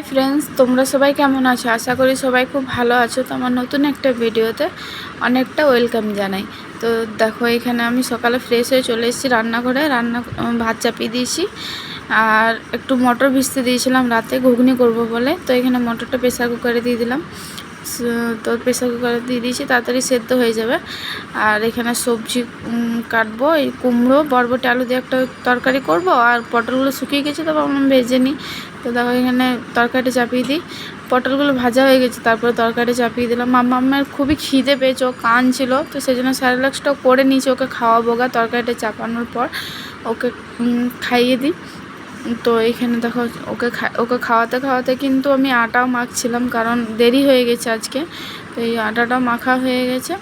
Hi friends তোমরা সবাই কেমন আছো? আশা করি সবাই খুব ভালো আছো। তো আমার নতুন একটা ভিডিওতে অনেকটা ওয়েলকাম জানাই। তো দেখো, এখানে আমি সকালে ফ্রেশ হয়ে চলে এসেছি রান্নাঘরে। রান্না ভাত চাপিয়ে দিয়েছি। আর একটু মটর ভিজতে দিয়েছিলাম। রাতে ঘুগনি করব বলে। তো এখানে মটরটা প্রেসার কুকারে দিয়ে দিলাম। তো প্রেসার কুকারে দিয়ে দিয়েছি, তাড়াতাড়ি সেদ্ধ হয়ে যাবে। আর এখানে সবজি কাটবো, এই কুমড়ো, বরবটি, আলু দিয়ে একটা তরকারি করব, আর পটলগুলো শুকিয়ে গেছে তো ভাবলাম ভেজে নিই। তো দেখো এখানে তরকারিটা চাপিয়ে দিই। পটলগুলো ভাজা হয়ে গেছে, তারপরে তরকারিটা চাপিয়ে দিলাম। মাম্মা আমার খুবই খিদে পেয়েছে, ও কান ছিল তো সেই জন্য স্যারেলাক্সটাও করে নিয়েছি, ওকে খাওয়াবো গা তরকারিটা চাপানোর পর। ওকে খাইয়ে দিই। তো এখানে দেখো ওকে ওকে খাওয়াতে খাওয়াতে কিন্তু আমি আটাও মাখছিলাম, কারণ দেরি হয়ে গেছে আজকে। তো এই আটাটাও মাখা হয়ে গেছে,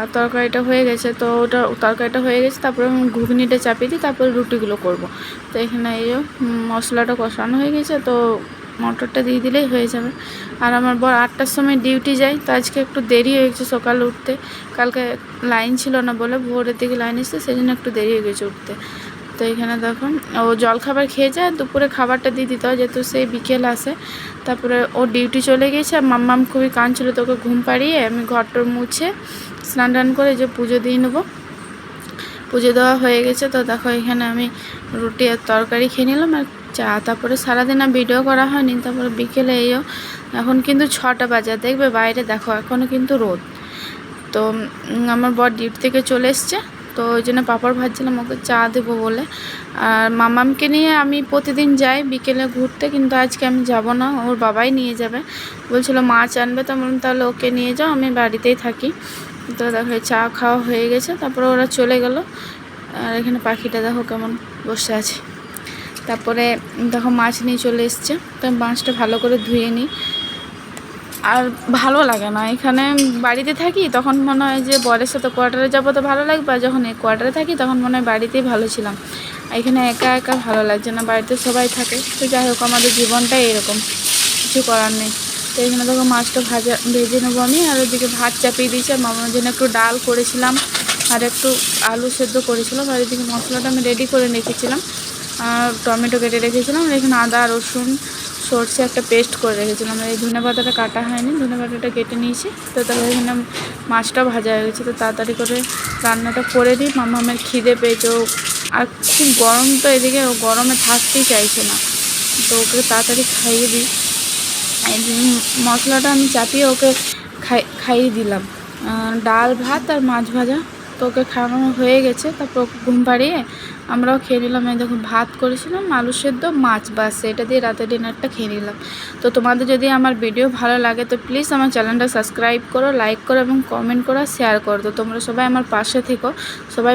আর তরকারিটা হয়ে গেছে। তো ওটা, তরকারিটা হয়ে গেছে, তারপরে আমি ঘুগনিটা চাপিয়ে দিই, তারপরে রুটিগুলো করব। তো এখানে এই মশলাটা কষানো হয়ে গেছে, তো মটরটা দিয়ে দিলেই হয়ে যাবে। আর আমার বর আটটার সময় ডিউটি যায়, তো আজকে একটু দেরি হয়ে গেছে সকালে উঠতে। কালকে লাইন ছিল না বলে ভোরের দিকে লাইন এসছে সেই জন্য একটু দেরি হয়ে গেছে উঠতে। তো এখানে দেখুন, ও জল খাবার খেয়ে যায়, দুপুরে খাবারটা দিয়ে দিতে হয়, যেহেতু সেই বিকেল আসে। তারপরে ও ডিউটি চলে গেছে আর মাম্মাম খুবই কাঁদছিল তো ওকে ঘুম পাড়িয়ে, আমি ঘরটর মুছে স্নান টান করে যে পুজো দিয়ে নেব। পুজো দেওয়া হয়ে গেছে, তো দেখো এখানে আমি রুটি আর তরকারি খেয়ে নিলাম, আর চা। তারপরে সারাদিন আর ভিডিও করা হয়নি, তারপরে বিকেলে এইও এখন কিন্তু ছটা বাজার দেখবে বাইরে দেখো এখনও কিন্তু রোদ। তো আমার বর ডিউটি থেকে চলে এসছে তো ওই জন্য পাপড় ভাজছিলাম, ওকে চা দেবো বলে। আর মামামকে নিয়ে আমি প্রতিদিন যাই, বিকেলে ঘুরতে, কিন্তু আজকে আমি যাব না, ওর বাবাই নিয়ে যাবে। বলছিল, মাছ আনবে? তো বললাম, তাহলে ওকে নিয়ে যাও, আমি বাড়িতেই থাকি। তো দেখো চা খাওয়া হয়ে গেছে, তারপরে ওরা চলে গেল। আর এখানে পাখিটা দেখো কেমন বসে আছে। তারপরে দেখো, মাছ নিয়ে চলে এসছে। তো মাছটা ভালো করে ধুয়ে নিই। আর ভালো লাগে না। এখানে বাড়িতে থাকি, তখন মনে হয় যে বরের সাথে কোয়ার্টারে যাব তো ভালো লাগবে, আর যখন এই কোয়ার্টারে থাকি, তখন মনে হয় বাড়িতেই ভালো ছিলাম। এখানে একা একা ভালো লাগছে না, বাড়িতে সবাই থাকে। তো যাই হোক, আমাদের জীবনটাই এরকম, কিছু করার নেই। তো এখানে দেখো মাছটা ভাজা, ভেজে নেব আমি, আর ওদিকে ভাত চাপিয়ে দিয়েছি, আর মামার জন্য একটু ডাল করেছিলাম, আর একটু আলু সেদ্ধ করেছিলাম, আর এদিকে মশলাটা আমি রেডি করে রেখেছিলাম, আর টমেটো কেটে রেখেছিলাম এখানে আদা, রসুন সর্ষে একটা পেস্ট করে রেখেছিলাম। এই ধনে পাতাটা কাটা হয়নি, ধনে পাতাটা কেটে নিয়েছি। তো তাহলে এখানে মাছটা ভাজা হয়ে গেছে, তো তাড়াতাড়ি করে রান্নাটা করে দিই। মামামের খিদে পেয়েছে আর খুব গরম তো এদিকে গরমে থাকতেই চাইছে না। তো ওকে তাড়াতাড়ি খাইয়ে দিই। মশলাটা আমি চাপিয়ে ওকে খাই, খাইয়ে দিলাম। ডাল ভাত আর মাছ ভাজা। তো ওকে খাওয়ানো হয়ে গেছে, তারপর ঘুম পাড়িয়ে আমরাও খেয়ে নিলাম। এই দেখুন, ভাত করেছিলাম, আলু সেদ্ধ, মাছ বাস, এটা দিয়ে রাতে ডিনারটা খেয়ে নিলাম। তো তোমাদের যদি আমার ভিডিও ভালো লাগে, তো প্লিজ আমার চ্যানেলটা সাবস্ক্রাইব করো লাইক করো এবং কমেন্ট করো শেয়ার করো। তো তোমরা সবাই আমার পাশে থেকো। সবাই